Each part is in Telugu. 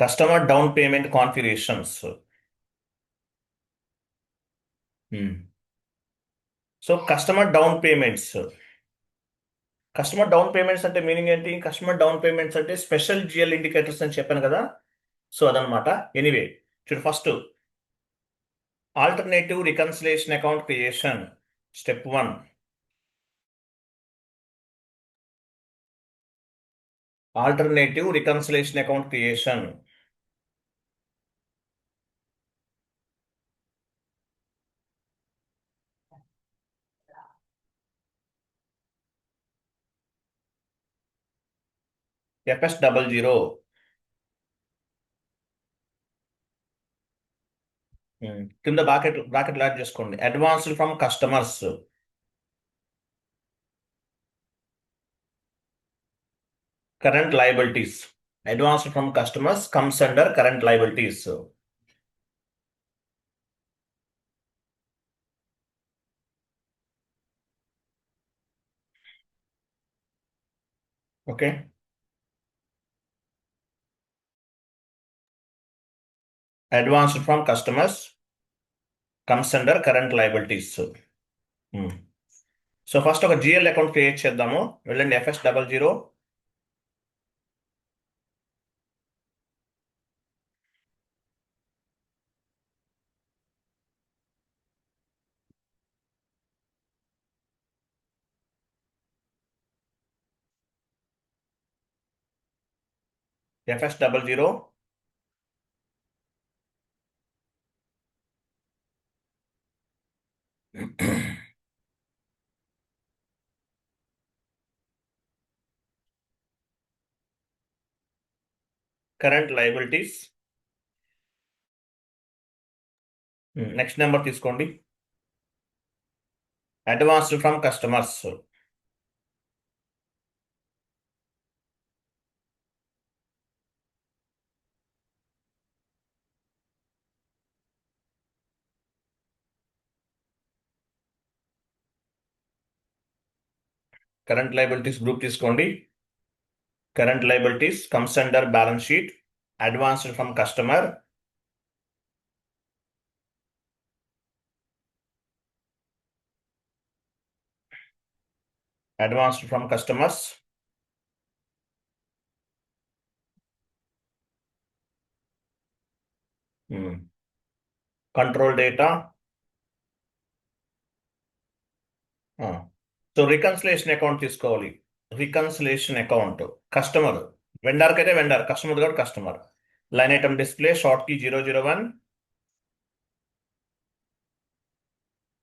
Customer down payment configurations. So customer down payments. Customer down payments అంటే మీనింగ్ ఏంటి? కస్టమర్ డౌన్ పేమెంట్స్ అంటే స్పెషల్ జిఎల్ ఇండికేటర్స్ అని చెప్పాను కదా. సో అదనమాట. ఎనీవే చూడు first. Alternative reconciliation account creation step one. Alternative reconciliation account creation. FS double zero కింద బ్రాకెట్ బ్రాకెట్ లాడ్ చేసుకోండి. Advanced from customers current liabilities advanced from customers comes under current liabilities okay advanced from customers comes under current liabilities so first ఒక జిఎల్ అకౌంట్ క్రియేట్ చేద్దాము. వెళ్ళండి FS double zero FS double zero current liabilities next number తీసుకోండి. Advanced from customers current liabilities group తీసుకోండి. current liabilities comes under balance sheet advanced from customer advanced from customers control data so reconciliation account తీసుకోవాలి Reconciliation account customer వెండర్కి అయితే వెండర్ కస్టమర్ కూడా customer. Line item display short key zero zero one.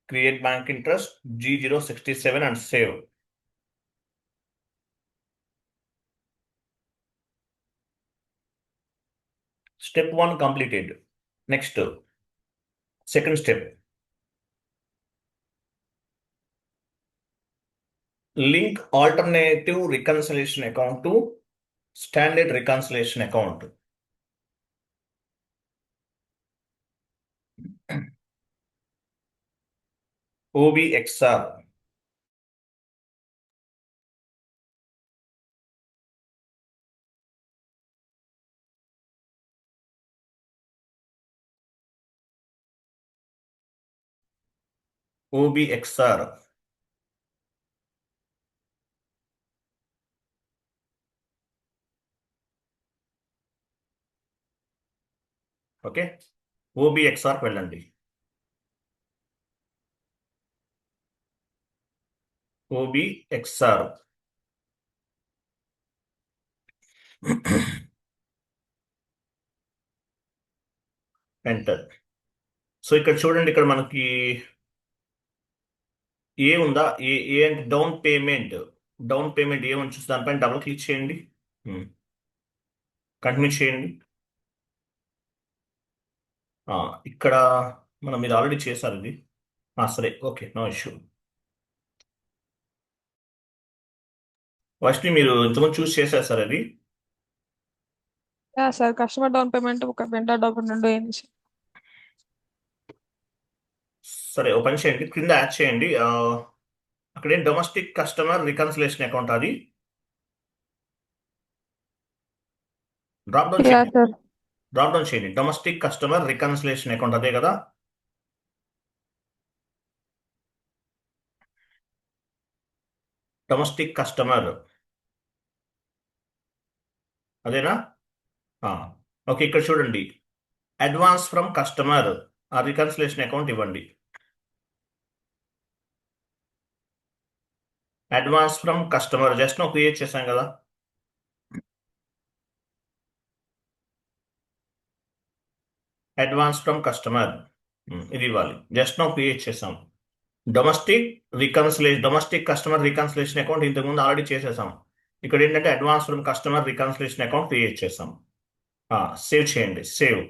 Create bank interest G zero sixty seven and save. Step one completed. Next second step. Link alternative reconciliation account to standard reconciliation account OBXR OBXR okay? OBXR వెళ్ళండి. ఓబిఎక్స్ఆర్. ఎంటర్ సో ఇక్కడ చూడండి ఇక్కడ మనకి ఏ ఉందా? ఏ ఏ అంటే డౌన్ పేమెంట్ డౌన్ పేమెంట్ ఏమని చూస్తే చూసి దానిపైన డబుల్ క్లిక్ చేయండి. Hmm. కంటిన్యూ చేయండి. ఇక్కడ మనం మీరు ఆల్రెడీ చేశారు ఇది. సరే ఓకే నో ఇష్యూ ఫస్ట్ మీరు ఇంతకుముందు చూస్ చేశారు సార్ అది? సార్ కస్టమర్ డౌన్ పేమెంట్ ఒక వెండర్ డౌన్ రెండు అయింది సార్. సరే ఓ పని చేయండి క్రింద యాడ్ చేయండి. అక్కడ ఏం డొమెస్టిక్ కస్టమర్ రికన్సిలేషన్ అకౌంట్ అది? Drop down sir. Drop down చేయండి. డొమెస్టిక్ కస్టమర్ రికన్సిలేషన్ అకౌంట్ అదే కదా? డొమెస్టిక్ కస్టమర్ అదేనా? ఓకే ఇక్కడ చూడండి. అడ్వాన్స్ ఫ్రమ్ కస్టమర్ ఆ రికన్సిలేషన్ అకౌంట్ ఇవ్వండి. అడ్వాన్స్ ఫ్రమ్ కస్టమర్ జస్ట్ నువ్వు క్రియేట్ చేశాం కదా? అడ్వాన్స్ ఫ్రమ్ కస్టమర్ ఇది ఇవ్వాలి. జస్ట్ నో క్రియేట్ చేసాం. Domestic reconciliation domestic customer reconciliation account ఇంతకుముందు ఆల్రెడీ చేసేసాం. ఇక్కడ ఏంటంటే advance from customer reconciliation account create చేసాం. సేవ్ చేయండి. Save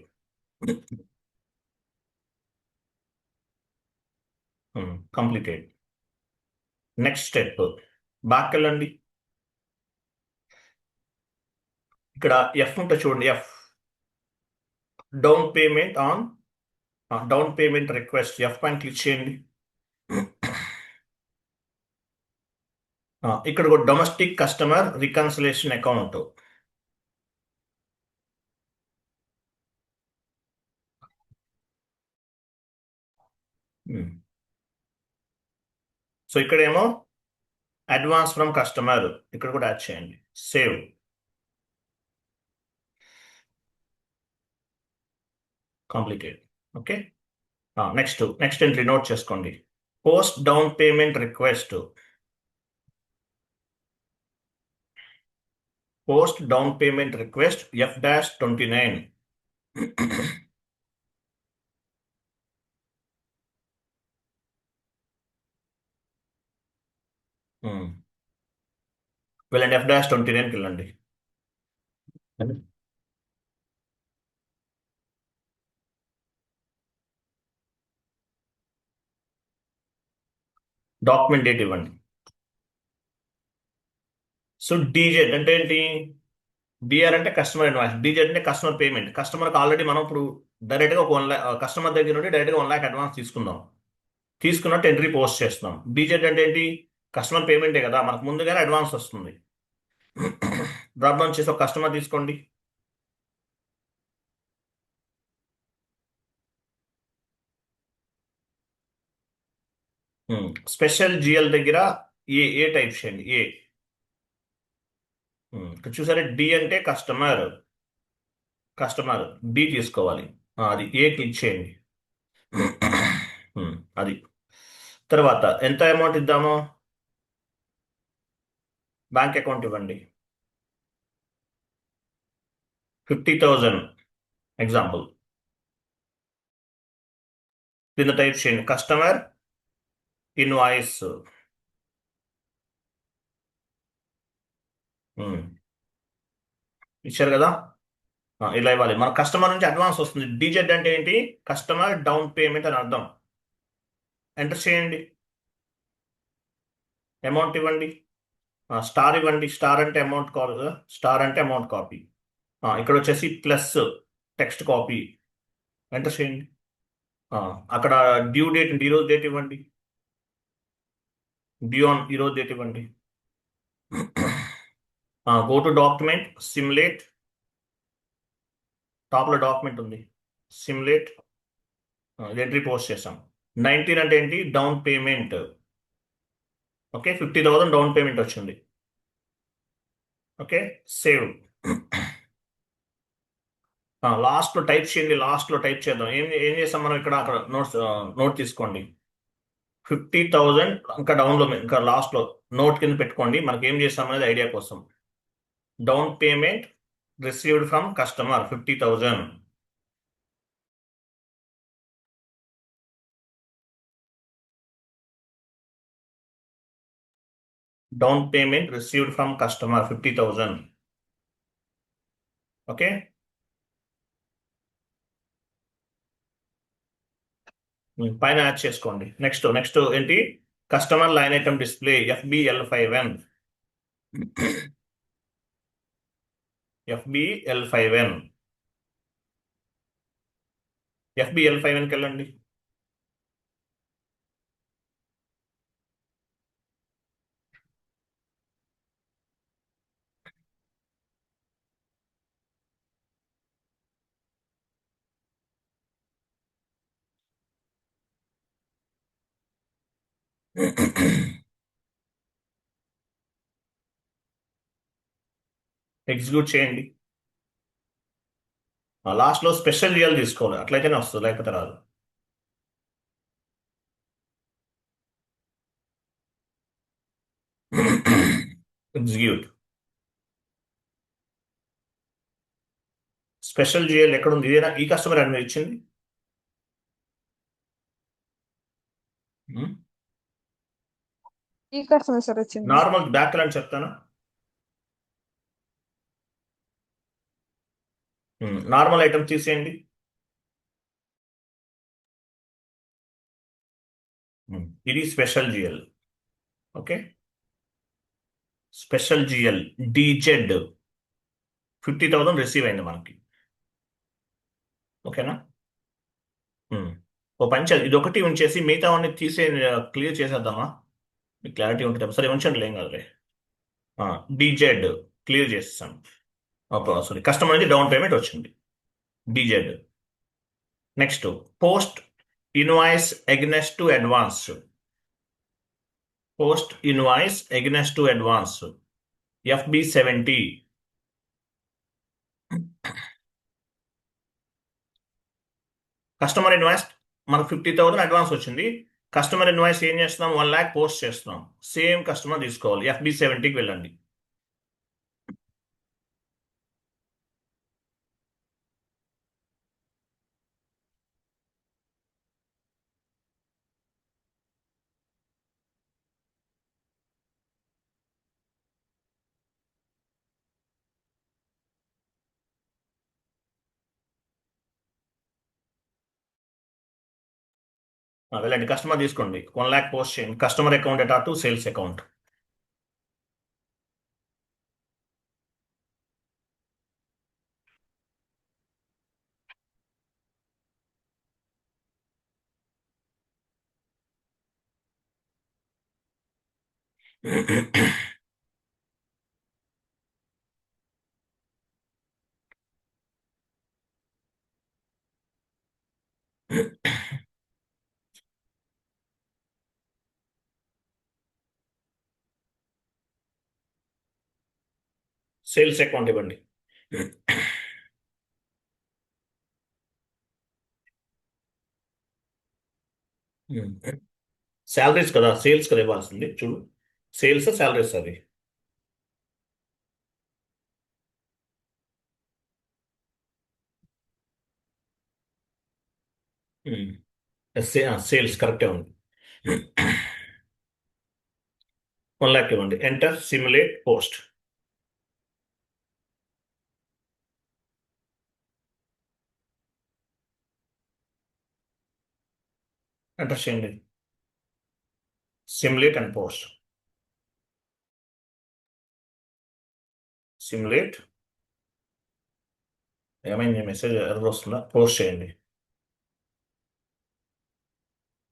completed next step back వెళ్ళండి ఇక్కడ ఎఫ్ ఉంటుంది చూడండి. F down payment on down payment request F పైన క్లిక్ చేయండి. ఇక్కడ ఒక domestic customer reconciliation account so ఇక్కడేమో అడ్వాన్స్ ఫ్రమ్ కస్టమర్ ఇక్కడ కూడా యాడ్ చేయండి. Save complicate okay next next entry note చేసుకోండి. Post down payment request post down payment request F dash twenty nine వెళ్ళండి ఎఫ్ డాష్ ట్వంటీ నైన్కి వెళ్ళండి. Hmm. డాక్యుమెంట్ డేట్ ఇవ్వండి సో డీజెడ్ అంటే ఏంటి? డిఆర్ అంటే కస్టమర్ ఇన్వాయిస్. డీజెడ్ అంటే కస్టమర్ పేమెంట్. కస్టమర్కి ఆల్రెడీ మనం ఇప్పుడు డైరెక్ట్గా ఒక వన్ ల్యాక్ కస్టమర్ దగ్గర నుండి డైరెక్ట్గా వన్ ల్యాక్ అడ్వాన్స్ తీసుకుందాం. తీసుకున్నట్టు ఎంట్రీ పోస్ట్ చేస్తున్నాం. డీజెడ్ అంటే ఏంటి? కస్టమర్ పేమెంటే కదా. మనకు ముందుగానే అడ్వాన్స్ వస్తుంది. డ్రాప్ డౌన్ చేసి ఒక కస్టమర్ తీసుకోండి. స్పెషల్ జిఎల్ దగ్గర ఏ ఏ టైప్ చేయండి ఏ? ఉమ్, ఇక్కడ చూసారా? డి అంటే కస్టమర్. కస్టమర్. డి తీసుకోవాలి. అది ఏ క్లిక్ చేయండి. ఉమ్, అది. తర్వాత ఎంత అమౌంట్ ఇద్దాము? బ్యాంక్ అకౌంట్ ఇవ్వండి. Fifty thousand. ఎగ్జాంపుల్. కింద టైప్ చేయండి. Customer E invoice hmm. ఇచ్చారు కదా? ఇలా ఇవ్వాలి. మన కస్టమర్ నుంచి అడ్వాన్స్ వస్తుంది. డీజెడ్ అంటే ఏంటి? కస్టమర్ డౌన్ పేమెంట్ అని అర్థం. ఎంటర్ చేయండి. అమౌంట్ ఇవ్వండి. స్టార్ ఇవ్వండి. స్టార్ అంటే అమౌంట్ కాపీ స్టార్ అంటే అమౌంట్ కాపీ ఇక్కడ వచ్చేసి ప్లస్ టెక్స్ట్ కాపీ ఎంటర్ చేయండి. అక్కడ డ్యూ డేట్ ఈరోజు డేట్ ఇవ్వండి. డ్యూ ఆన్ ఈరోజు డేట్ ఇవ్వండి. గో టు డాక్యుమెంట్ సిమ్లేట్ టాప్లో డాక్యుమెంట్ ఉంది. సిమ్లేట్ ఎంట్రీ పోస్ట్ చేసాం నైన్టీన్ అంటే ఏంటి? Down payment okay fifty thousand down payment వచ్చింది. ఓకే సేవ్ లాస్ట్లో టైప్ చేయండి లాస్ట్లో టైప్ చేద్దాం. ఏం ఏం చేస్తాం మనం ఇక్కడ? అక్కడ నోట్స్ నోట్ తీసుకోండి. ఫిఫ్టీ థౌజండ్ ఇంకా డౌన్లో ఇంకా లాస్ట్లో నోట్ కింద పెట్టుకోండి. మనకి ఏం చేస్తాం అనేది ఐడియా కోసం. Down payment received from customer fifty thousand down payment received from customer fifty thousand okay పైన యాడ్ చేసుకోండి. నెక్స్ట్ నెక్స్ట్ ఏంటి? Customer line item display FBL five N FBL five N FBL five ఎన్కి వెళ్ళండి. ఎగ్జిక్యూట్ చేయండి. లాస్ట్లో స్పెషల్ జిఎల్ తీసుకోవాలి. అట్లయితేనే వస్తుంది లేకపోతే రాదు. ఎగ్జిక్యూట్ స్పెషల్ జిఎల్ ఎక్కడ ఉంది ఇదేనా? ఈ కస్టమర్ అని మీరు ఇచ్చింది ఈ కస్టమర్ సార్ వచ్చింది. నార్మల్ బ్యాక్ అని చెప్తాను నార్మల్ ఐటమ్ తీసేయండి. ఇది special GL okay? Special GL DZ fifty thousand receive అయింది మనకి. ఓకేనా? ఓ పని ఇది ఒకటి ఉంచేసి మిగతా అన్ని తీసే క్లియర్ చేసేద్దామా? మీకు క్లారిటీ ఉంటుంది సరే ఉంచండి ఏం కాదులే. డీజెడ్ క్లియర్ చేసేసాను సారీ కస్టమర్ నుంచి డౌన్ పేమెంట్ వచ్చింది. DZ next post invoice against to advance post invoice against to advance FB seventy customer invoice మనకు ఫిఫ్టీ థౌసండ్ అడ్వాన్స్ వచ్చింది. కస్టమర్ ఇన్వాయిస్ ఏం చేస్తున్నాం? వన్ ల్యాక్ పోస్ట్ చేస్తున్నాం. సేమ్ కస్టమర్ తీసుకోవాలి. ఎఫ్బి సెవెంటీకి వెళ్ళండి. వెళ్ళండి కస్టమర్ తీసుకోండి. వన్ ల్యాక్ పోస్ట్ చేయండి. Customer account ఎటా to sales account. Sales account ఇవ్వండి. శాలరీస్ కదా సేల్స్ కదా ఇవ్వాల్సింది చూడు. సేల్స్ శాలరీస్ అది. Hmm. సేల్స్ కరెక్టే ah, ఉంది. వన్ ల్యాక్ ఇవ్వండి. ఎంటర్ సిమ్యులేట్ పోస్ట్ ఎంటర్ చేయండి. సిమ్లేట్ అండ్ పోస్ట్ సిమ్లేట్ ఏమైంది? మెసేజ్ ఎర్ర వస్తుందా? పోస్ట్ చేయండి.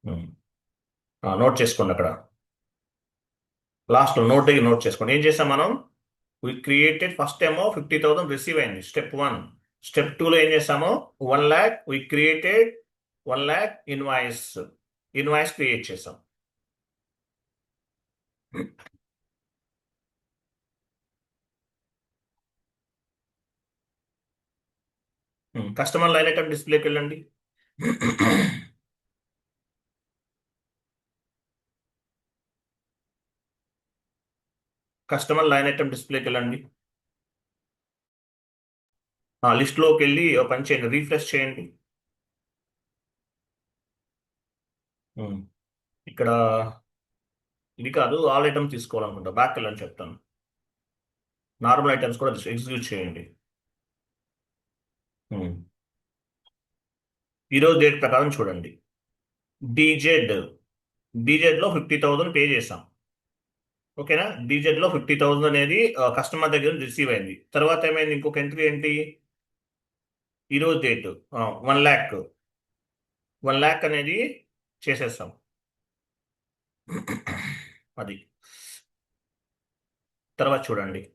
Hmm. నోట్ చేసుకోండి అక్కడ. లాస్ట్లో నోట్ దగ్గర నోట్ చేసుకోండి. ఏం చేసాం మనం? వి క్రియేటెడ్ ఫస్ట్ ఏమో ఫిఫ్టీ థౌసండ్ రిసీవ్ అయింది. స్టెప్ వన్ స్టెప్ టూలో ఏం చేసాము? One lakh we created one lakh invoice invoice create చేసాం కస్టమర్ లైన్ ఐటమ్ డిస్ప్లేకి వెళ్ళండి. కస్టమర్ లైన్ ఐటమ్ డిస్ప్లేకి వెళ్ళండి. లిస్ట్లోకి వెళ్ళి ఒక పని చేయండి రీఫ్రెష్ చేయండి. ఇక్కడ ఇది కాదు ఆల్ ఐటమ్ తీసుకోవాలనుకుంటా. బ్యాక్ వెళ్ళని చెప్తాను. నార్మల్ ఐటమ్స్ కూడా ఎగ్జిక్యూట్ చేయండి. ఈరోజు డేట్ ప్రకారం చూడండి. డీజెడ్. డీజెడ్లో ఫిఫ్టీ థౌజండ్ పే చేసాం ఓకేనా? డీజెడ్లో ఫిఫ్టీ థౌజండ్ అనేది కస్టమర్ దగ్గర రిసీవ్ అయింది. తర్వాత ఏమైంది? ఇంకొక ఎంట్రీ ఏంటి? ఈరోజు date one lakh. One lakh అనేది చేసేస్తాం. అది. తర్వాత చూడండి.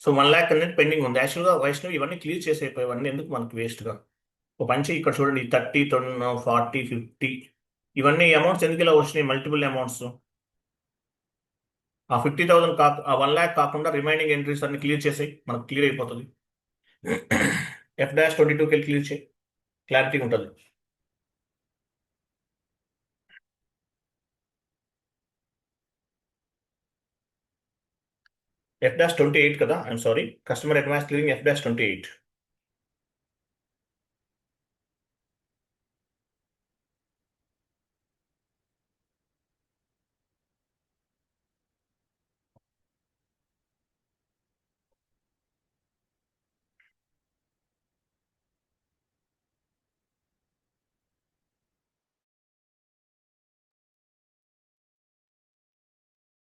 సో వన్ ల్యాక్ అనేది పెండింగ్ ఉంది. యాక్చువల్గా వైష్ణవ్ ఇవన్నీ క్లియర్ చేసేపోయేవన్నీ ఎందుకు మనకి వేస్ట్గా? ఒక మంచి ఇక్కడ చూడండి. థర్టీ టెన్ ఫార్టీ ఫిఫ్టీ ఇవన్నీ అమౌంట్స్ ఎందుకు ఇలా వచ్చినాయి? Multiple amounts. ఆ ఫిఫ్టీ థౌసండ్ కాక ఆ వన్ ల్యాక్ కాకుండా రిమైనింగ్ ఎంట్రీస్ అన్ని క్లియర్ చేసేయి. మనకు క్లియర్ అయిపోతుంది. ఎఫ్ డాష్ ట్వంటీ టూకి వెళ్ళి క్లియర్ చేయి. క్లారిటీ ఉంటుంది. ఎఫ్ డాష్ ట్వంటీ ఎయిట్ కదా? I'm sorry customer advance clearing F dash twenty eight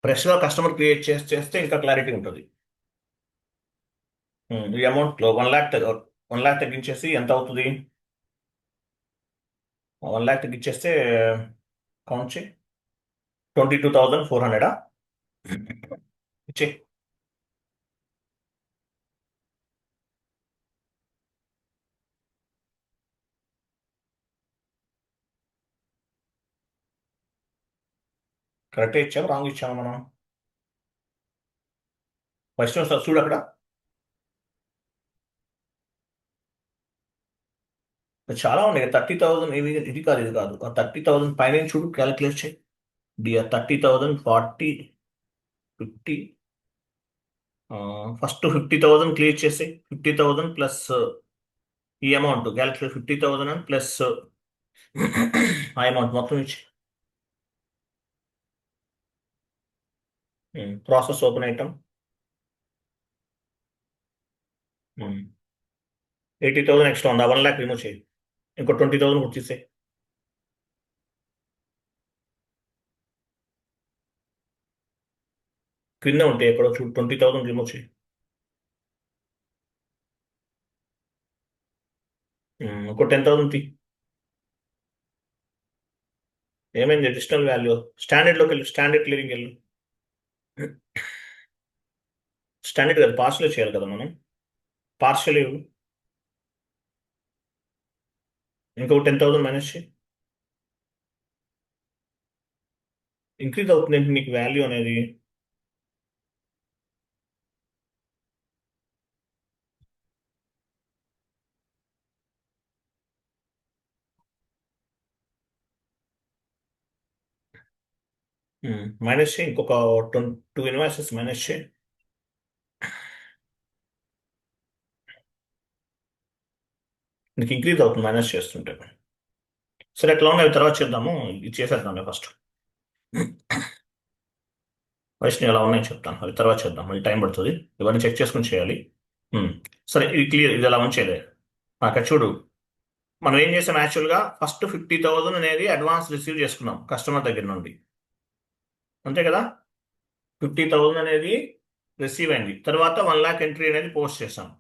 ఫ్రెష్గా కస్టమర్ క్రియేట్ చేసి చేస్తే ఇంకా క్లారిటీ ఉంటుంది. ఈ అమౌంట్లో వన్ ల్యాక్ వన్ ల్యాక్ తగ్గించేసి ఎంత అవుతుంది? వన్ ల్యాక్ తగ్గించేస్తే కౌంట్ చేయి. ట్వంటీ టూ థౌజండ్ ఫోర్ హండ్రెడా? ఇచ్చే కరెక్ట్ ఇచ్చాము రాంగ్ ఇచ్చాము మనం? ఫస్ట్ చూడు అక్కడ. చాలా ఉన్నాయి. థర్టీ థౌసండ్ ఇవి ఇది కాదు ఇది కాదు. థర్టీ థౌసండ్ పైన చూడు? క్యాలిక్యులేట్ చేయి. DR thirty thousand forty fifty. First fifty thousand clear చేసి ఫిఫ్టీ థౌసండ్ ప్లస్ ఈ amount calculate fifty thousand and plus ఆ అమౌంట్ మొత్తం ఇచ్చి process open item. Eighty thousand extra ఉందా. వన్ ల్యాక్ రిమూవ్ చేయి. ఇంకో ట్వంటీ థౌసండ్ గుర్తిస్తే క్రింద ఉంటాయి ఎక్కడో చూడు. ట్వంటీ థౌసండ్ రిమూవ్ చేయి. ఇంకో టెన్ థౌసండ్ తీ. ఏమైంది? అడిషనల్ వాల్యూ స్టాండర్డ్లోకి వెళ్ళు. స్టాండర్డ్ క్లియరింగ్ వెళ్ళు. స్టాండర్డ్ కదా పార్షల్ చేయాలి కదా మనం. పార్షల్ ఇంకో టెన్ థౌసండ్ మైనస్ ఇంక్రీజ్ అవుతుంది నీకు వాల్యూ అనేది? Hmm. మైనస్ చేయి ఇంకొక టూ ఇన్వాయిసెస్ మైనస్ చేయి నీకు ఇంక్రీజ్ అవుతుంది మైనస్ చేస్తుంటే. సరే ఎట్లా ఉన్నాయి అవి తర్వాత చేద్దాము. ఇది చేసేద్దాం ఫస్ట్ వైష్ణవి ఎలా ఉన్నాయో చెప్తాను. అవి తర్వాత చేద్దాం. మళ్ళీ టైం పడుతుంది. ఇవన్నీ చెక్ చేసుకుని చేయాలి. Hmm. సరే ఇది క్లియర్ ఇది ఎలా ఉంచేదే నాకు చూడు. మనం ఏం చేసాం యాక్చువల్గా ఫస్ట్ ఫిఫ్టీ థౌజండ్ అనేది అడ్వాన్స్ రిసీవ్ చేసుకున్నాం కస్టమర్ దగ్గర నుండి. అంతే కదా? ఫిఫ్టీ థౌజండ్ అనేది రిసీవ్ అయింది. తర్వాత వన్ లాక్ ఎంట్రీ అనేది పోస్ట్ చేశాం.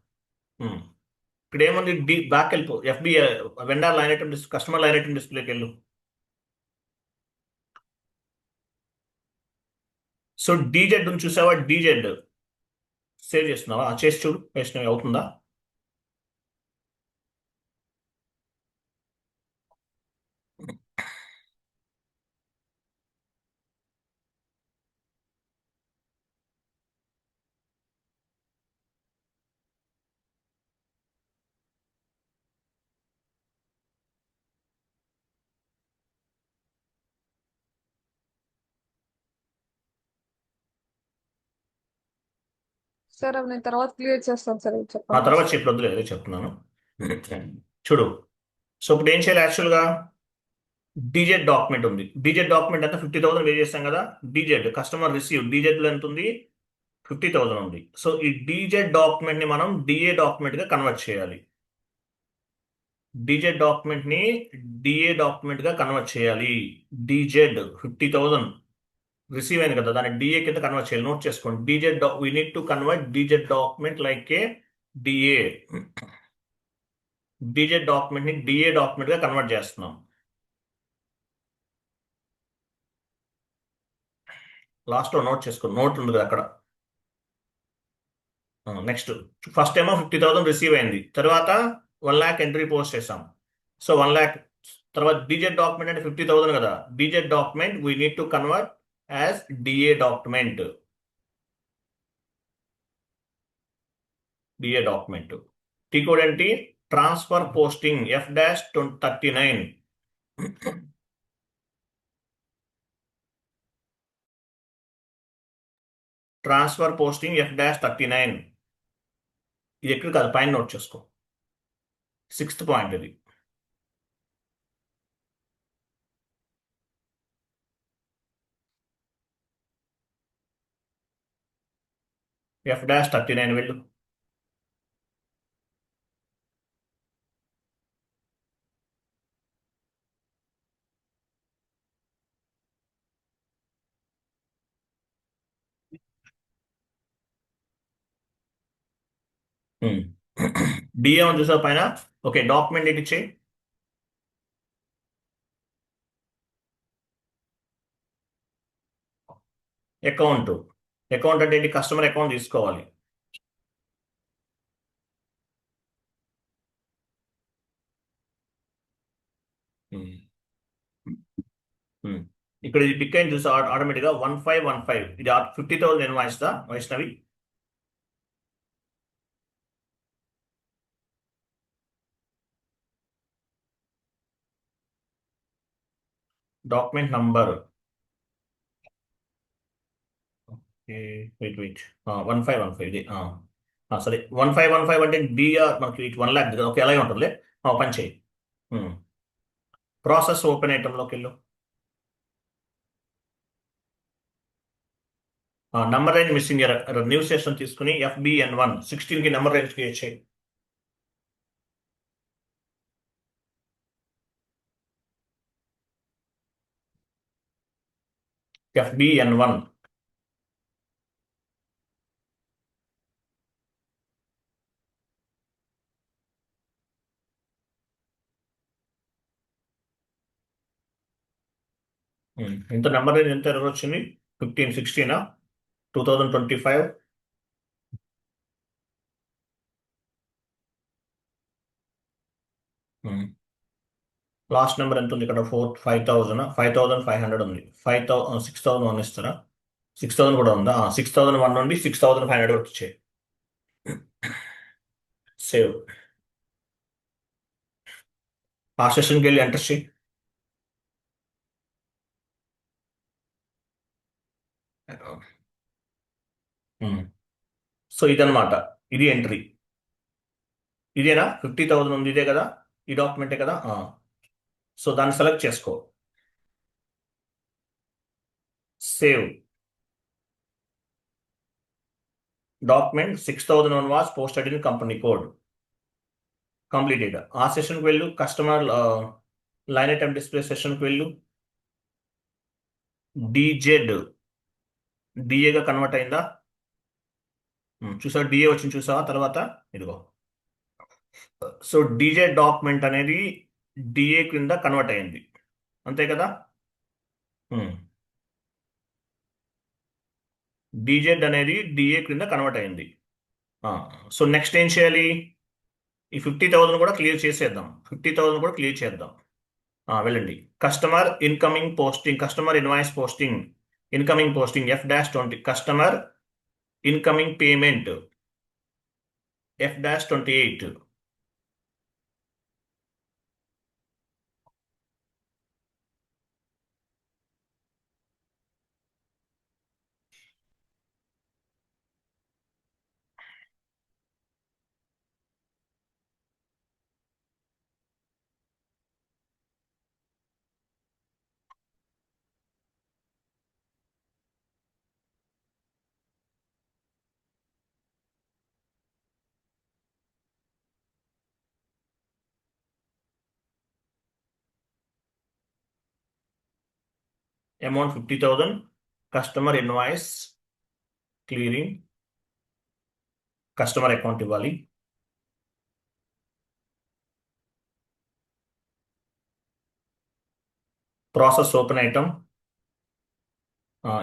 ఇక్కడ ఏముంది? డి బ్యాక్ వెళ్ళిపో. FB vendor line item dis customer line item డిస్ప్లేకి వెళ్ళు. సో డీజెడ్ ఉంది చూసావా? డీజెడ్ సేవ్ చేస్తున్నావా? చేసి చూడు. వేసినవి అవుతుందా? సార్ నేను తర్వాత క్లియర్ చేస్తాను సార్ ఆ చెప్పండి తర్వాత చెప్పు వద్దులే చెప్తున్నాను. చూడు. సో ఇప్పుడు ఏం చేయాలి యాక్చువల్గా డీజెడ్ డాక్యుమెంట్ ఉంది. డీజెడ్ డాక్యుమెంట్ అంతా ఫిఫ్టీ థౌసండ్ పే చేస్తాం కదా? డీజెడ్ కస్టమర్ రిసీవ్ డీజెడ్లో ఎంత ఉంది? ఫిఫ్టీ థౌసండ్ ఉంది. సో ఈ డీజెడ్ డాక్యుమెంట్ని మనం డిఏ డాక్యుమెంట్గా కన్వర్ట్ చేయాలి. డీజెడ్ డాక్యుమెంట్ని డిఏ డాక్యుమెంట్గా కన్వర్ట్ చేయాలి. డీజెడ్ ఫిఫ్టీ థౌసండ్ రిసీవ్ అయింది కదా దాన్ని డిఏ కింద కన్వర్ట్ చేయాలి. నోట్ చేసుకోండి. DZ we need to convert DZ document like a DA DZ డాక్యుమెంట్ని DA డాక్యుమెంట్గా కన్వర్ట్ చేస్తున్నాం. లాస్ట్లో నోట్ చేసుకో నోట్ ఉంది కదా అక్కడ. నెక్స్ట్ ఫస్ట్ ఏమో ఫిఫ్టీ థౌసండ్ రిసీవ్ అయింది. తర్వాత వన్ ల్యాక్ ఎంట్రీ పోస్ట్ చేసాం సో వన్ ల్యాక్ తర్వాత డిజెట్ డాక్యుమెంట్ అంటే ఫిఫ్టీ థౌసండ్ కదా. DZ document we need to convert as DA document DA document T code ఏంటి transfer posting F dash thirty nine transfer posting F dash thirty nine ఇది ఎక్కడ కాదు పైన నోట్ చేసుకో. సిక్స్త్ పాయింట్ ఇది. ఎఫ్ డాష్ థర్టీ నైన్ వెళ్ళు. డిఏ అని చూసావు పైన? ఓకే డాక్యుమెంట్ ఏంటి ఇచ్చేయి? అకౌంట్ అకౌంట్ అంటే ఏంటి? కస్టమర్ అకౌంట్ తీసుకోవాలి. ఇక్కడ ఇది పిక్ అయిన చూసా ఆటోమేటిక్గా వన్ ఫైవ్ వన్ ఫైవ్. ఇది ఫిఫ్టీ థౌసండ్ ఇన్వాయిస్ దా Vaishnavi. Document number. Wait wait one five one five ఇది సరే వన్ ఫైవ్ వన్ ఫైవ్ అంటే డిఆర్ మనకి ఇటు వన్ ల్యాక్ ఓకే అలాగే ఉంటుందిలే. పని చేయి. ప్రాసెస్ ఓపెన్ ఐటెంలోకి వెళ్ళు. Number range missing new station తీసుకుని ఎఫ్బిఎన్ వన్ సిక్స్టీన్కి నెంబర్ రేంజ్ క్రియేట్ చేయి. ఎఫ్బిఎన్ వన్ ఎంత నెంబర్ అనేది ఎంత ఎర్రర్ వచ్చింది? Fifteen సిక్స్టీనా two thousand twenty five last number ఎంత ఉంది? ఇక్కడ four five thousand five thousand five hundred ఉంది. Five thou six thousand one ఇస్తారా? సిక్స్ థౌసండ్ కూడా ఉందా? సిక్స్ థౌసండ్ వన్ నుండి సిక్స్ థౌసండ్ ఫైవ్ హండ్రెడ్ వచ్చాయి సేవ్ ఆ సెషన్కి వెళ్ళి ఎంటర్ చేయి. సో ఇదన్నమాట. ఇది ఎంట్రీ. ఇదేనా? ఫిఫ్టీ థౌసండ్ ఉంది ఇదే కదా? ఈ డాక్యుమెంటే కదా? సో దాన్ని సెలెక్ట్ చేసుకో. Save. Document six thousand one was posted in company code. Completed. ఆ సెషన్కి వెళ్ళు. కస్టమర్ లైన్ ఐటమ్ డిస్ప్లే సెషన్కి వెళ్ళు. డీజెడ్. డిఏగా కన్వర్ట్ అయిందా? చూసా డిఏ వచ్చింది చూసావా తర్వాత ఇదిగో. సో డీజే డాక్యుమెంట్ అనేది డిఏ క్రింద కన్వర్ట్ అయింది. అంతే కదా? డీజెడ్ అనేది డిఏ క్రింద కన్వర్ట్ అయింది. సో నెక్స్ట్ ఏం చేయాలి? ఈ ఫిఫ్టీ థౌజండ్ కూడా క్లియర్ చేసేద్దాం. ఫిఫ్టీ థౌసండ్ కూడా క్లియర్ చేద్దాం. వెళ్ళండి. Customer incoming posting customer invoice posting incoming posting F dash twenty customer incoming payment. F dash 28 amount 50,000, customer invoice clearing customer account ఇవ్వాలి. Process open item.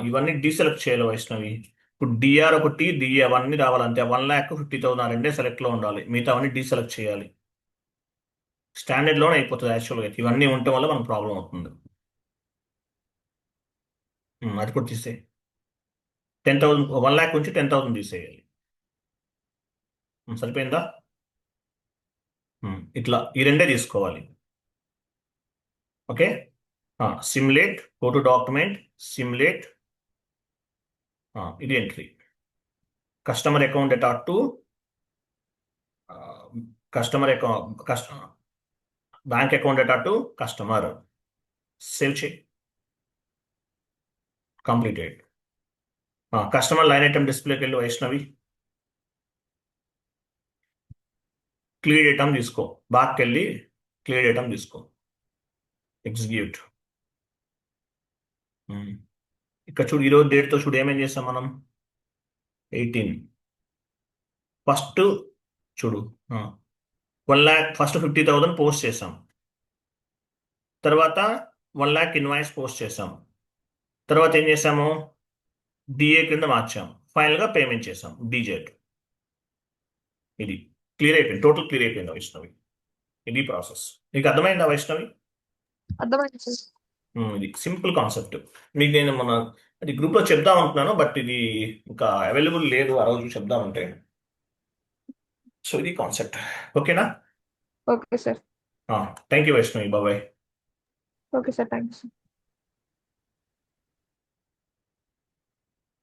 ఇవన్నీ డీసెలెక్ట్ చేయాలి వైష్ణవి. ఇప్పుడు డిఆర్ ఒకటి డిఏ అవన్నీ రావాలంటే వన్ ల్యాక్ ఫిఫ్టీ థౌసండ్ రెండే సెలెక్ట్లో ఉండాలి. మిగతా అవన్నీ డీసెలెక్ట్ చేయాలి. స్టాండర్డ్లోనే అయిపోతుంది యాక్చువల్గా. ఇవన్నీ ఉండటం వల్ల మనకు ప్రాబ్లం అవుతుంది. అది కూడా తీసేయి టెన్ థౌసండ్ వన్ ల్యాక్ నుంచి టెన్ థౌసండ్ తీసేయాలి. సరిపోయిందా? ఇట్లా ఈ రెండే తీసుకోవాలి. Okay? Simulate go to document simulate ఇది entry. Customer account at to customer account customer bank account at to customer. Save చేయి. కంప్లీటెడ్. కస్టమర్ లైన్ ఐటమ్ డిస్ప్లేకి వెళ్ళి వైష్ణవి. క్లియర్ ఐటమ్ తీసుకో. బ్యాక్కి వెళ్ళి క్లియర్ ఐటమ్ తీసుకో. ఎగ్జిక్యూట్. ఇక్కడ చూడు ఈరోజు డేట్తో చూడు ఏమేం చేస్తాం మనం? ఎయిటీన్. ఫస్ట్ చూడు one lakh first fifty thousand post చేసాం. తర్వాత వన్ ల్యాక్ ఇన్వాయిస్ పోస్ట్ చేసాం. తర్వాత ఏం చేసాము? డిఏ కింద మార్చాం ఫైనల్గా పేమెంట్ చేసాం డీజెట్ ఇది క్లియర్ అయిపోయింది. టోటల్ క్లియర్ అయిపోయింది వైష్ణవి. ఇది ప్రాసెస్ నీకు అర్థమైందా వైష్ణవి? ఇది సింపుల్ కాన్సెప్ట్ మీకు నేను మన అది గ్రూప్లో చెప్దాం అనుకున్నాను బట్ ఇది ఇంకా అవైలబుల్ లేదు. ఆ రోజు చెప్దామంటే. సో ఇది కాన్సెప్ట్ ఓకేనా? Okay sir. Thank you Vaishnavi. బాబాయ్ ఓకే సార్. Thank you